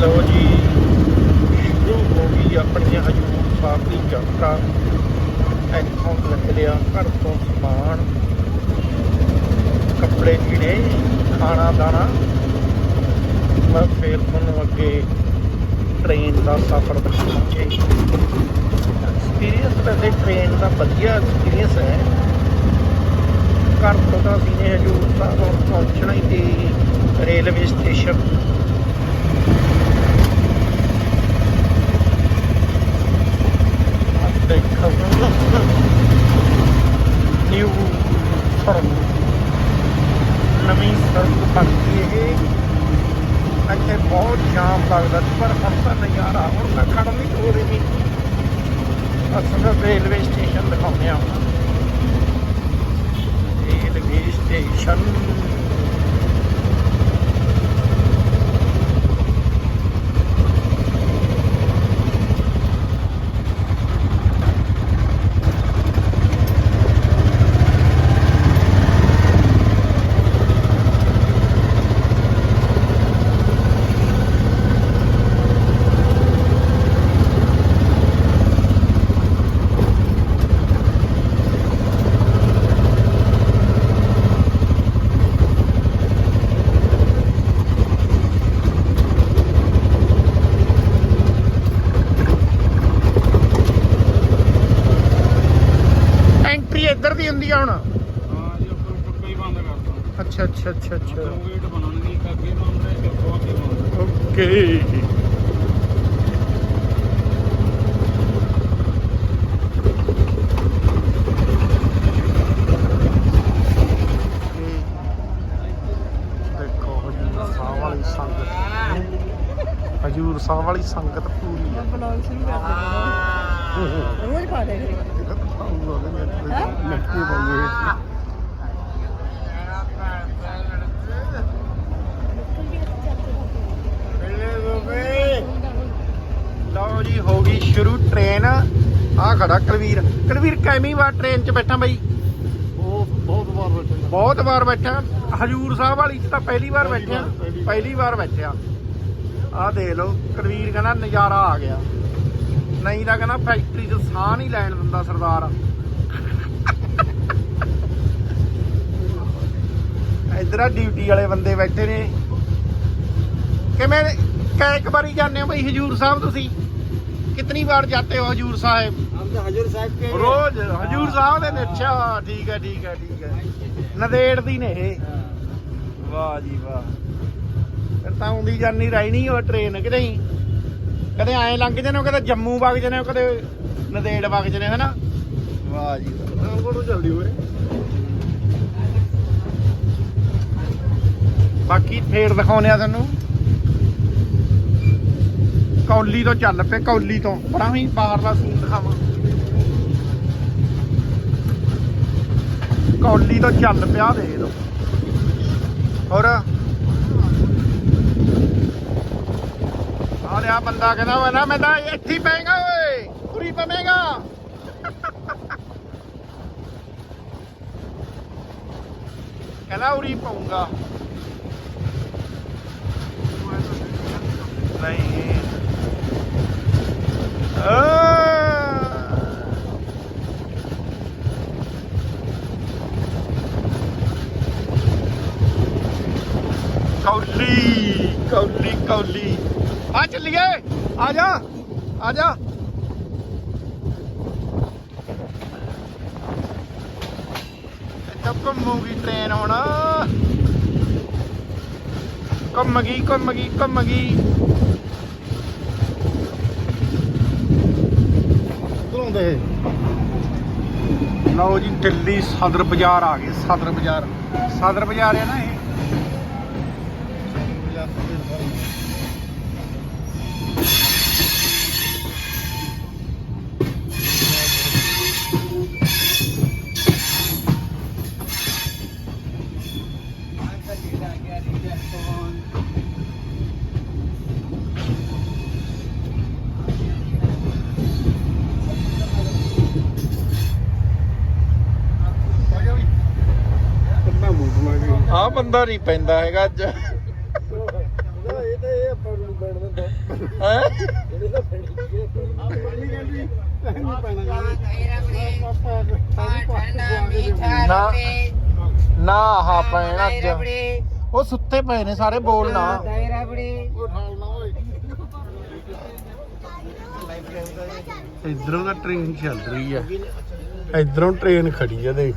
ਲਓ ਜੀ, ਸ਼ੁਰੂ ਹੋ ਗਈ ਆਪਣੀਆਂ ਹਜੂਰ ਸਾਹਿਬ ਦੀ ਯਾਤਰਾ। ਇੱਥੋਂ ਨਿਕਲਿਆ ਘਰ ਤੋਂ ਸਮਾਨ। ਕੱਪੜੇ ਲੀੜੇ ਖਾਣਾ, ਦਾਣਾ। ਮੈਂ ਫੇਰ ਤੁਹਾਨੂੰ ਅੱਗੇ ਟ੍ਰੇਨ ਦਾ ਸਫ਼ਰ ਦਿਖਾਵਾਂਗੇ। ਐਕਸਪੀਰੀਅੰਸ ਵੈਸੇ ਟ੍ਰੇਨ ਦਾ ਵਧੀਆ ਐਕਸਪੀਰੀਅੰਸ ਹੈ। ਘਰ ਤੋਂ ਤਾਂ ਅਸੀਂ ਨੇ ਹਜੂਰ ਸਾਹਿਬ ਪਹੁੰਚਣਾ ਹੀ ਤੇ ਰੇਲਵੇ ਸਟੇਸ਼ਨ ਦੇਖੋ ਨਿਊ ਸੜਕ ਨਵੀਂ ਸੜਕ ਬਣ ਗਈ ਇਹ ਇੱਥੇ ਬਹੁਤ ਜਾਮ ਲੱਗਦਾ ਸੀ ਪਰ ਹੁਣ ਤਾਂ ਨਜ਼ਾਰਾ। ਹੁਣ ਤਾਂ ਖੜਨ ਦੀ ਲੋੜ ਹੀ ਨਹੀਂ ਅਸਲ ਰੇਲਵੇ ਸਟੇਸ਼ਨ ਦਿਖਾਉਂਦੇ ਆ ਰੇਲਵੇ ਸਟੇਸ਼ਨ। ਦੀ ਹੁੰਦੀ ਆ ਹੁਣ? ਹਾਂ ਜੀ ਉੱਪਰ ਪੱਕਾ ਹੀ ਬੰਦ ਕਰਤਾ। ਅੱਛਾ ਅੱਛਾ ਅੱਛਾ ਅੱਛਾ। ਦੋ ਗੇਟ ਬਣਨਗੇ ਇੱਕ ਅੱਗੇ ਬੰਦ ਹੈ ਇੱਕ ਬਹੁਤ ਹੀ ਬੰਦ ਓਕੇ। ਦੇਖੋ ਹਜੂਰ ਸਾਹਿਬ ਵਾਲੀ ਸੰਗਤ। ਹਜੂਰ ਸਾਹਿਬ ਵਾਲੀ ਸੰਗਤ ਪੂਰੀ ਹੈ ਬਲੌਗ ਸ਼ੁਰੂ ਕਰ ਦੇ ਰੋਜ਼ ਪਾ ਦੇ ਮਿੱਟੀ ਬੋਲੇ ਲਓ ਜੀ ਹੋ ਗਈ ਸ਼ੁਰੂ ਟ੍ਰੇਨ ਆ ਖੜਾ ਕਲਵੀਰ। ਕਲਵੀਰ ਕੈਮੀ ਵਾਰ ਟ੍ਰੇਨ 'ਚ ਬੈਠਾ ਬਈ? ਉਹ ਬਹੁਤ ਵਾਰ ਬੈਠੇ ਬਹੁਤ ਵਾਰ ਬੈਠਾ। ਹਜੂਰ ਸਾਹਿਬ ਵਾਲੀ 'ਚ ਤਾਂ ਪਹਿਲੀ ਵਾਰ ਬੈਠਿਆ। ਪਹਿਲੀ ਵਾਰ। ਬੈਠਿਆ। ਆਹ ਦੇਖ ਲਓ ਕਲਵੀਰ ਕਹਿੰਦਾ ਨਜ਼ਾਰਾ ਆ ਗਿਆ। ਨਹੀਂ ਤਾਂ ਕਹਿੰਦਾ ਫੈਕਟਰੀ 'ਚ ਸਾਹ ਨਹੀਂ ਲੈਣ ਦਿੰਦਾ ਸਰਦਾਰ ਇਧਰ ਆ ਡਿਊਟੀ ਵਾਲੇ ਬੰਦੇ ਬੈਠੇ ਨੇ ਕਿਵੇਂ ਕੈ ਇੱਕ ਵਾਰੀ ਜਾਂਦੇ ਹੋ ਬਈ ਹਜੂਰ ਸਾਹਿਬ ਤੁਸੀਂ ਕਿਤਨੀ ਵਾਰ ਜਾਂਦੇ ਹੋ ਹਜੂਰ ਸਾਹਿਬ हम तो हजूर साहब के ਰੋਜ਼ ਹਜੂਰ ਸਾਹਿਬ ਦੇ ਨੇ ਅੱਛਾ ਠੀਕ ਹੈ ਠੀਕ ਹੈ ਠੀਕ ਹੈ ਨਦੇੜ ਦੀ ਨੇ ਇਹ ਵਾਹ ਜੀ ਵਾਹ ਫਿਰ ਤਾਂ ਆਉਂਦੀ ਜਾਨੀ ਰਹੀ ਨਹੀਂ ਉਹ ਟ੍ਰੇਨ ਕਿ ਨਹੀਂ ਕਦੇ ਐ ਲੰਘ ਜਨੇ ਕਦੇ ਜੰਮੂ ਵਗ ਜਨੇ ਕਦੇ ਨਦੇੜ ਵਗ ਜਨੇ ਹਨਾ? ਵਾਹ ਜੀ। ਕੋਲੋਂ ਚੱਲਦੀ ਓਏ ਬਾਕੀ ਫੇਰ ਦਿਖਾਉਨੇ ਆ ਤੁਹਾਨੂੰ। ਕੌਲੀ ਤੋਂ ਚੱਲ ਪਏ ਕੌਲੀ ਤੋਂ। ਪਰਾਂ ਹੀ ਬਾਹਰ ਦਾ ਸੀਨ ਦਿਖਾਵਾਂ। ਕੌਲੀ ਤੋਂ ਚੱਲ ਪਿਆ ਦੇਖ ਲਓ। ਹੋਰ? ਆ ਰਿਹਾ ਬੰਦਾ ਕਹਿੰਦਾ ਵਾ ਨਾ, ਮੈਂ ਤਾਂ ਇੱਥੇ ਹੀ ਪੈਗਾ ਓਏ ਪੂਰੀ ਪਵੇਂਗਾ। ਕਹਿੰਦਾ ਉਰੀ ਪਾਉਂਗਾ ਨਹੀਂ। ਕੌਲੀ ਕੌਲੀ ਕੌਲੀ। ਆ ਚੱਲੀਏ। ਆ ਜਾ। ਆ ਜਾ। ਇੱਥੇ ਘੁੰਮੂਗੀ ਟ੍ਰੇਨ ਹੁਣ। ਘੁੰਮ ਗਈ ਘੁੰਮ ਗਈ ਘੁੰਮ ਗਈ ਧੋਂਦੇ ਲਓ ਜੀ ਦਿੱਲੀ ਸਦਰ ਬਾਜ਼ਾਰ ਆ ਗਏ ਸਦਰ ਬਾਜ਼ਾਰ। ਸਦਰ ਬਾਜ਼ਾਰ ਹੈ ਨਾ ਇਹ? ਆ ਬੰਦਾ ਨਹੀਂ ਪੈਂਦਾ ਹੈਗਾ ਅੱਜ। ਇਹ ਤਾਂ ਇਹ ਆਪਾਂ ਨੂੰ ਦਿੰਦਾ ਹੈ ਪੈਣਾ ਨਾ ਨਾ ਅੱਜ। ਉਹ ਸੁੱਤੇ ਪਏ ਨੇ ਸਾਰੇ ਬੋਲ ਨਾ। ਨਾ ਇਧਰੋਂ ਦਾ ਟ੍ਰੇਨ ਚੱਲ ਰਹੀ ਆ। ਇਧਰੋਂ ਟ੍ਰੇਨ ਖੜੀ ਆ ਦੇਖ।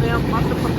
Né? mesmo, mata pra.